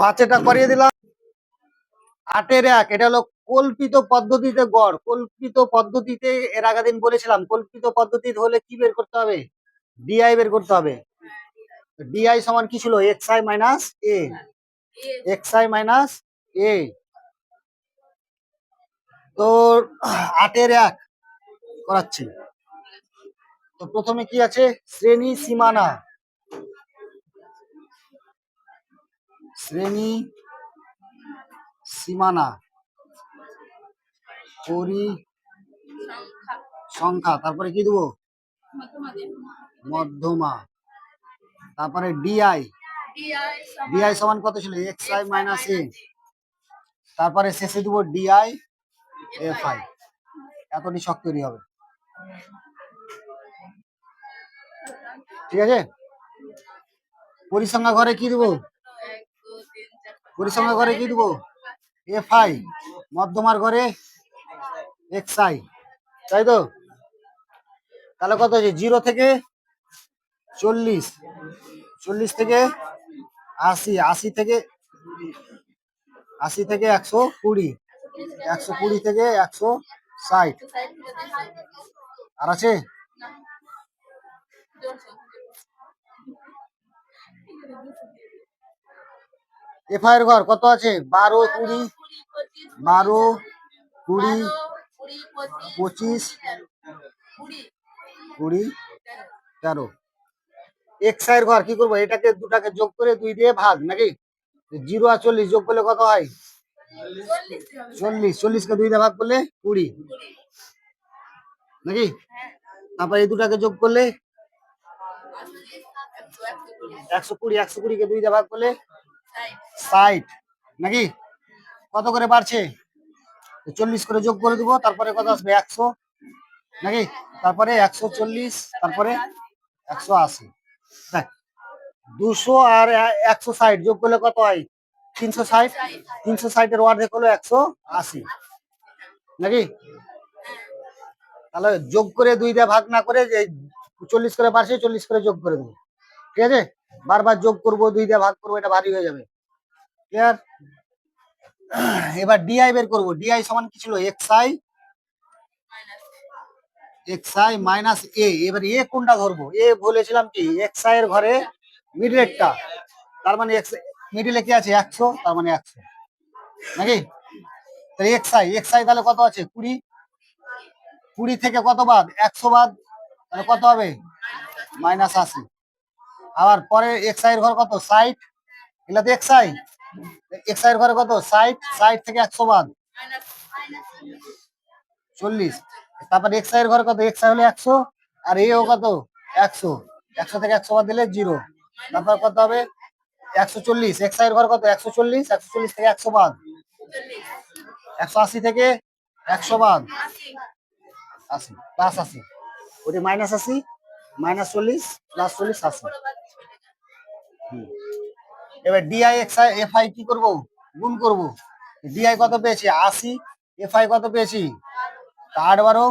পাঁচেটা করিয়ে দিলাম। আটের এক, এটা হলো কল্পিত পদ্ধতিতে গড়। কল্পিত পদ্ধতিতে এর আগের দিন বলেছিলাম, কল্পিত পদ্ধতিতে হলে কি বের করতে হবে? ডিআই বের করতে হবে। ডিআই সমান কি ছিল? X I minus A X I minus A তো আটের এক করাচ্ছি। তো প্রথমে কি আছে? শ্রেণি সীমানা। শ্রেণি সীমানা পরি সংখ্যা তারপরে কি দেবো? মধ্যমা। তারপরে ডিআই ডিআই সমান কত ছিল? এক্স আই মাইনাস এ তারপরে শেষে দেবো ডিআই এফ আই এতটি শখ তৈরি হবে। ঠিক আছে? পরিসংখ্যা ঘরে কি দেবো? পরিসংখ্যা ঘরে কি দেবো? এফ আই মধ্যমার ঘরে এক্স আই তাই তো? তাহলে কত আছে? জিরো থেকে চল্লিশ চল্লিশ থেকে আশি আশি থেকে আশি থেকে একশো কুড়ি একশো কুড়ি থেকে একশো ষাট। আর আছে? এফআই এর ঘর কত আছে? বারো কুড়ি বারো কুড়ি পঁচিশ কুড়ি তেরো। এক্সের ঘর কি করব? এটাকে দুটাকে যোগ করে দুই দিয়ে ভাগ নাকি? জিরো আর চল্লিশ যোগ করলে কত হয়? চল্লিশ চল্লিশকে দুই দিয়ে ভাগ করলে কুড়ি। নাকি? তারপর এই দুটাকে যোগ করলে একশো কুড়ি একশো কুড়িকে দুই দিয়ে ভাগ করলে ষাট নাকি? কত করে বাড়ছে? চল্লিশ করে যোগ করে দিব তারপরে কত আসবে? একশো। নাকি? তারপরে একশো চল্লিশ তারপরে একশো আশি। দেখ, দুশো আর একশো ষাট যোগ করলে কত হয়? তিনশো ষাট। তিনশো ষাটের অর্ধেক হলো একশো আশি। নাকি? তাহলে যোগ করে দুই দিয়ে ভাগ না করে যে চল্লিশ করে বাড়ছে চল্লিশ করে যোগ করে দেবো। ঠিক আছে? বারবার যোগ করব দুই দিয়ে ভাগ করব, এটা ভারী হয়ে যাবে। ক্লিয়ার এবার ডিআই বের করব। ডিআই সমান কি ছিল? X I X I minus A এবার এ কোনটা ধরবো? এ বলেছিলাম কি? এক্স আই এর ঘরে মিডলেরটা তার মানে এক্স মিডিলে কি আছে? একশো, তার মানে একশো। নাকি? তাহলে এক্স আই এক্স আই তাহলে কত আছে? কুড়ি। কুড়ি থেকে কত বাদ? একশো বাদ। তাহলে কত হবে? মাইনাস আশি। আবার পরে এক্স আই এর ঘর কত? সাইট এগুলা তো এক্স আই এক্স আই এর ঘরে কত? সাইট সাইট থেকে একশো বাদ চল্লিশ। তারপর এক্স আই এর ঘরে কত? এক্স আই হলো একশো। আর এও কত? একশো। একশো থেকে একশো বাদ দিলে জিরো। তারপর কত হবে? একশো চল্লিশ। এক্সের ঘর কত? একশো চল্লিশ। একশো চল্লিশ থেকে একশো বাদ একশো আশি থেকে একশো বাদ আশি। প্লাস আশি। ওটি মাইনাস আশি। মাইনাস চল্লিশ। প্লাস চল্লিশ, আশি। এবার D I X I F I কি করব? গুণ করব। ডিআই কত পেয়েছি? আশি। এফ আই কত পেয়েছি? আট বারো।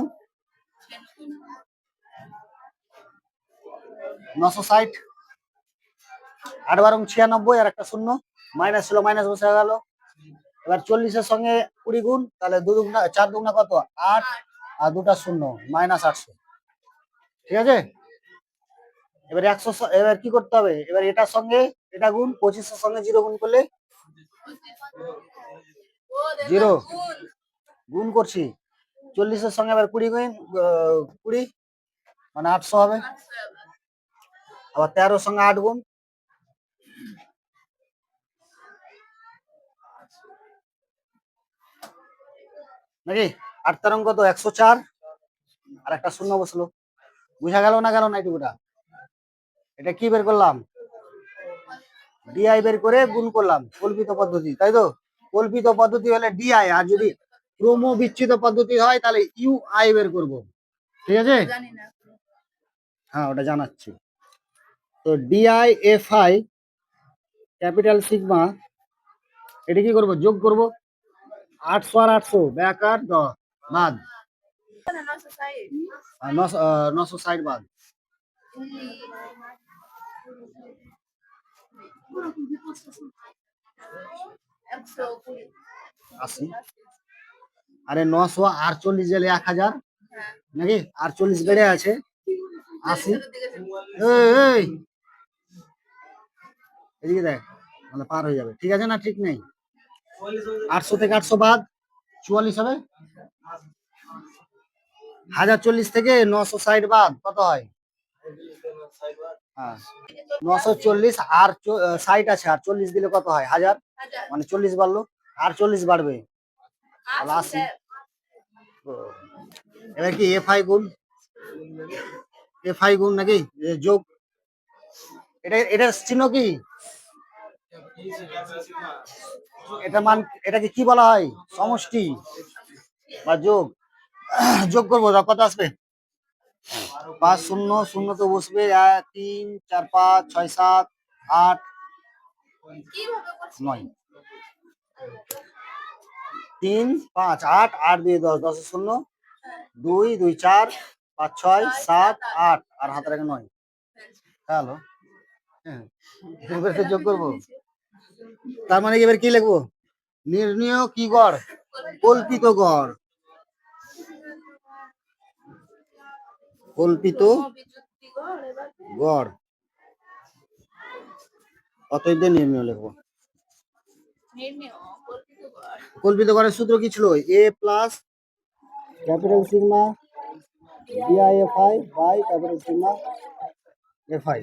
নশো ষাট। আট বারো ছিয়ানব্বই আর একটা শূন্য। মাইনাস ছিল মাইনাস বসে গেল। এবার চল্লিশের সঙ্গে কুড়ি গুণ, তাহলে দু দুগুণা, চার দুগুণা কত? আট। আর দুটা শূন্য, মাইনাস আটশো। ঠিক আছে? এবার একশো এবার কি করতে হবে? এবার এটার সঙ্গে এটা গুণ, পঁচিশের সঙ্গে জিরো গুণ করলে জিরো। গুণ করছি। চল্লিশের সঙ্গে এবার কুড়ি গুণ কুড়ি মানে আটশো হবে। আবার তেরোর সঙ্গে আট গুণ। নাকি? আট তেরো তো একশো চার। আর একটা শূন্য বসল। বুঝা গেল না গেল না এটুকুটা? এটা কি বের করলাম? ডিআই বের করে গুণ করলাম কল্পিত পদ্ধতি তাই তো? কল্পিত পদ্ধতি হলে ডিআই আর যদি ক্রম বিচ্ছিত পদ্ধতি হয় তাহলে ইউ আই বের করব ঠিক আছে? হ্যাঁ ওটা জানাচ্ছি। তো D I F I capital sigma এটা কি করব? যোগ করব? আটশো আর আটশো ব্যাক আর বাদ। নশো ষাট। বাদ। আশি। আরে নশো আটচল্লিশ গেলে এক হাজার। নাকি? আটচল্লিশ বেড়ে আছে। আশি। এদিকে দেখ মানে পার হয়ে যাবে। ঠিক আছে না ঠিক নেই? আটশো থেকে আটশো বাদ। চুয়াল্লিশ হবে? হাজার চল্লিশ থেকে নশো ষাট বাদ। কত হ্যাঁ? নশো চল্লিশ আর ষাট আছে আর চল্লিশ দিলে কত হয়? হাজার? মানে চল্লিশ বাড়লো আর চল্লিশ বাড়বে। আশি। এবার কি এফ আই গুণ? এফ আই গুণ নাকি? এ যোগ। এটা এটা চিহ্ন কি? এটা মান এটাকে কি বলা হয়? সমষ্টি বা যোগ। যোগ করব কত আসবে। পাঁচ শূন্য শূন্য তো বসবে তিন, চার, পাঁচ, ছয়, সাত, আট, নয়। তিন, পাঁচ, আট আট দুই দশ দশ শূন্য, দুই দুই, চার, পাঁচ, ছয়, সাত, আট, আর হাতের আগে নয়। হ্যালো। হ্যাঁ যোগ করব। তার মানে এবার কি লিখব? নির্ণয় কি গড়? কল্পিত গড়। কল্পিত গড়। অতএব দিয়ে নির্ণয় লিখব। কল্পিত কল্পিত গড়ের সূত্র কি ছিল? A plus capital sigma D I F I by capital sigma F I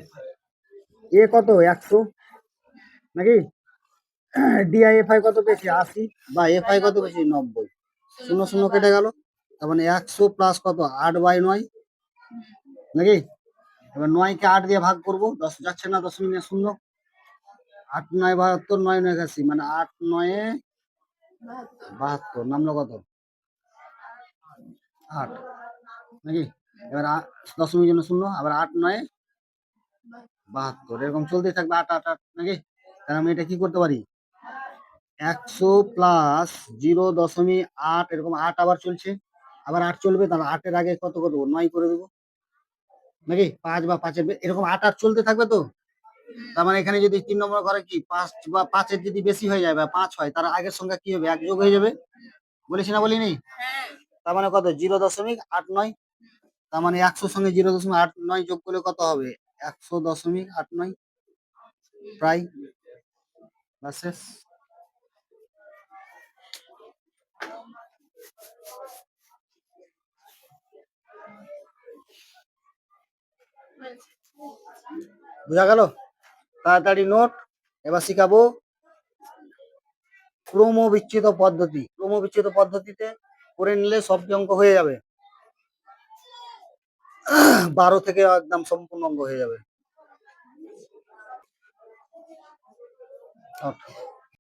A কত? একশো? নাকি? ডিআইএফআই কত পেয়েছি? আশি বা এফআই কত পেয়েছি? নব্বই। শূন্য শূন্য কেটে গেল। তার মানে একশো প্লাস কত? আট বাই নয়। নাকি? এবার নয়কে আট দিয়ে ভাগ করব, দশ যাচ্ছে না, দশ মিনিট শূন্য। আট নয় বাহাত্তর, নয় নয় একাশি মানে আট নয়ে বাহাত্তর, নামলো কত? আট, নাকি? এবার দশমিক জন্য শূন্য, আবার আট নয় বাহাত্তর, এরকম চলতে থাকবে আট আট আট, নাকি? তাহলে আমি এটা কি করতে পারি? একশো প্লাস জিরো দশমিক আট, এরকম আট আবার চলছে। আবার আট চলবে, তাহলে আটের আগে কত কত নয় করে দেবো। নাকি? পাঁচ বা পাঁচের এরকম আট আট চলতে থাকবে তো? তার মানে এখানে যদি তিন নম্বর ঘরে কি পাঁচ বা পাঁচের যদি বেশি হয়ে যায় বা পাঁচ হয়, তার আগের সংখ্যা কি হবে? এক যোগ হয়ে যাবে? বলেছি না, বলিনি? তার মানে কত? জিরো দশমিক আট নয়। তার মানে একশোর সঙ্গে জিরো দশমিক আট নয় যোগ করলে কত হবে? একশো দশমিক আট নয়। প্রায়। শেষ। বোঝা গেল? তাড়াতাড়ি নোট, এবার শিখাবো ক্রমবিচ্ছিত পদ্ধতি। ক্রমবিচ্ছিত পদ্ধতিতে করে নিলে সবটি অঙ্ক হয়ে যাবে? বারো থেকে একদম সম্পূর্ণ অঙ্গ হয়ে যাবে। ওকে।